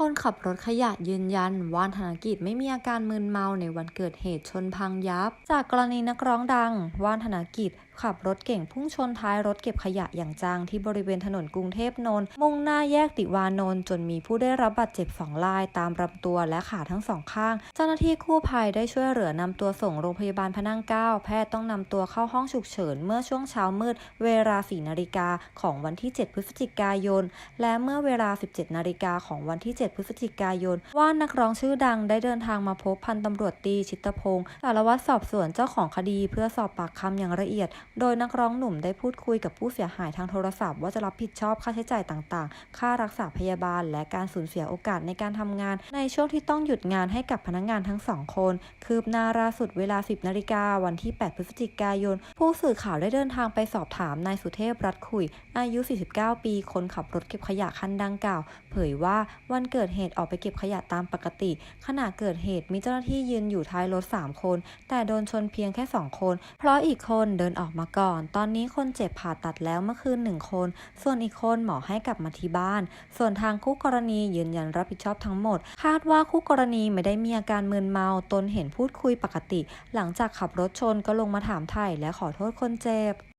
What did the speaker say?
คนขับรถขยะยืนยันว่านธนกิจไม่มีอาการมึนเมาในวันเกิดเหตุชนพังยับ จากกรณีนักร้องดังว่านธนกิจ ขับรถเก่งพุ่งชนท้ายรถเก็บขยะอย่างจังที่บริเวณถนนกรุงเทพนนท์มุ่งหน้าแยกติวานนท์จนมีผู้ได้รับบาดเจ็บสองรายตามลำตัวและขาทั้งสองข้าง เจ้าหน้าที่กู้ภัยได้ช่วยเหลือนำตัวส่งโรงพยาบาลพนั่งเก้าแพทย์ต้องนำตัวเข้าห้องฉุกเฉินเมื่อช่วงเช้ามืด เวลา4นาฬิกาของวันที่ 7 พฤศจิกายน และเมื่อเวลา 17นาฬิกาของวันที่ 7 พฤศจิกายน ว่านักร้องชื่อดังได้เดินทางมาพบพันตำรวจตีชิตพงศ์สารวัตรสอบสวนเจ้าของคดี เพื่อสอบปากคำอย่างละเอียดโดยนักร้องหนุ่มได้พูดคุยกับผู้เสียหายทางโทรศัพท์ว่าจะรับผิดชอบค่าใช้จ่ายต่างๆ ค่ารักษาพยาบาล และการสูญเสียโอกาสในการทำงาน ในช่วงที่ต้องหยุดงานให้กับพนักงานทั้งสองคน คืบหน้าล่าสุดเวลา 10นาฬิกาวันที่ 8 พฤศจิกายน ผู้สื่อข่าวได้เดินทางไปสอบถามนายสุเทพรัตนคุย อายุ 49 ปี คนขับรถเก็บขยะคันดังกล่าว เผยว่าวันเกิดเหตุออกไปเก็บขยะตามปกติ ขณะเกิดเหตุมีเจ้าหน้าที่ยืนอยู่ท้ายรถ 3 คน แต่โดนชนเพียงแค่ 2 คน เพราะอีกคนเดินออกมาก่อน ตอนนี้คนเจ็บผ่าตัดแล้วเมื่อคืนหนึ่งคน ส่วนอีกคนหมอให้กลับมาที่บ้าน ส่วนทางคู่กรณียืนยันรับผิดชอบทั้งหมด คาดว่าคู่กรณีไม่ได้มีอาการมึนเมา ตนเห็นพูดคุยปกติ หลังจากขับรถชนก็ลงมาถามไถ่และขอโทษคนเจ็บ